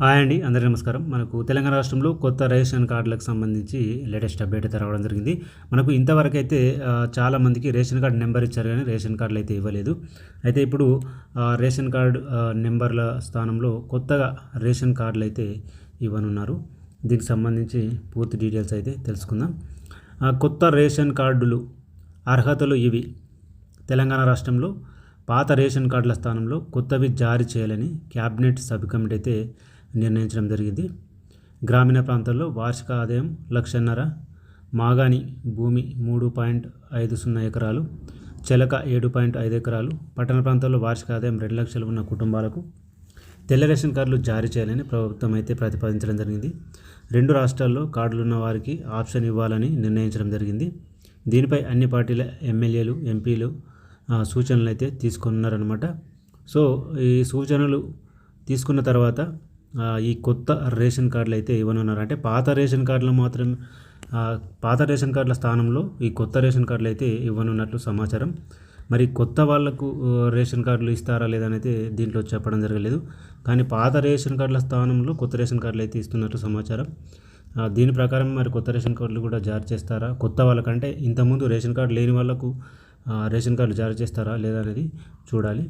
Hi అండి అందరికీ నమస్కారం. మనకు తెలంగాణ రాష్ట్రంలో కొత్త రేషన్ కార్డులకు సంబంధించి లేటెస్ట్ అప్డేట్ అయితే రావడం జరిగింది. మనకు ఇంతవరకు అయితే చాలామందికి చాలా మందికి రేషన్ కార్డు నెంబర్ ఇచ్చారు కానీ రేషన్ కార్డులు అయితే ఇవ్వలేదు. అయితే ఇప్పుడు రేషన్ కార్డు నెంబర్ల స్థానంలో కొత్తగా రేషన్ కార్డులు అయితే ఇవ్వనున్నారు. దీనికి సంబంధించి పూర్తి డీటెయిల్స్ అయితే తెలుసుకుందాం. కొత్త రేషన్ కార్డులు అర్హతలు ఇవి. తెలంగాణ రాష్ట్రంలో పాత రేషన్ కార్డుల స్థానంలో కొత్తవి జారీ చేయాలని క్యాబినెట్ సబ్ కమిటీ అయితే నిర్ణయించడం జరిగింది. గ్రామీణ ప్రాంతాల్లో వార్షిక ఆదాయం లక్షన్నర మాగాని భూమి మూడు పాయింట్ ఐదు సున్నా ఎకరాలు చెలక ఏడు పాయింట్ ఐదు ఎకరాలు పట్టణ ప్రాంతాల్లో వార్షిక ఆదాయం రెండు లక్షలు ఉన్న కుటుంబాలకు తెల్ల రేషన్ కార్డులు జారీ చేయాలని ప్రభుత్వం అయితే ప్రతిపాదించడం జరిగింది. రెండు రాష్ట్రాల్లో కార్డులున్న వారికి ఆప్షన్ ఇవ్వాలని నిర్ణయించడం జరిగింది. దీనిపై అన్ని పార్టీల ఎమ్మెల్యేలు ఎంపీలు సూచనలు అయితే తీసుకున్నారనమాట సో ఈ సూచనలు తీసుకున్న తర్వాత ఈ కొత్త రేషన్ కార్డులు అయితే ఇవ్వనున్నారు అంటే పాత రేషన్ కార్డులు మాత్రం పాత రేషన్ కార్డుల స్థానంలో ఈ కొత్త రేషన్ కార్డులు అయితే ఇవ్వనున్నట్లు సమాచారం. మరి కొత్త వాళ్ళకు రేషన్ కార్డులు ఇస్తారా లేదనైతే దీంట్లో చెప్పడం జరగలేదు. కానీ పాత రేషన్ కార్డుల స్థానంలో కొత్త రేషన్ కార్డులు అయితే ఇస్తున్నట్లు సమాచారం. దీని ప్రకారం మరి కొత్త రేషన్ కార్డులు కూడా జారీ చేస్తారా? కొత్త వాళ్ళకంటే ఇంతకుముందు రేషన్ కార్డు లేని వాళ్ళకు రేషన్ కార్డులు జారీ చేస్తారా లేదా అనేది చూడాలి.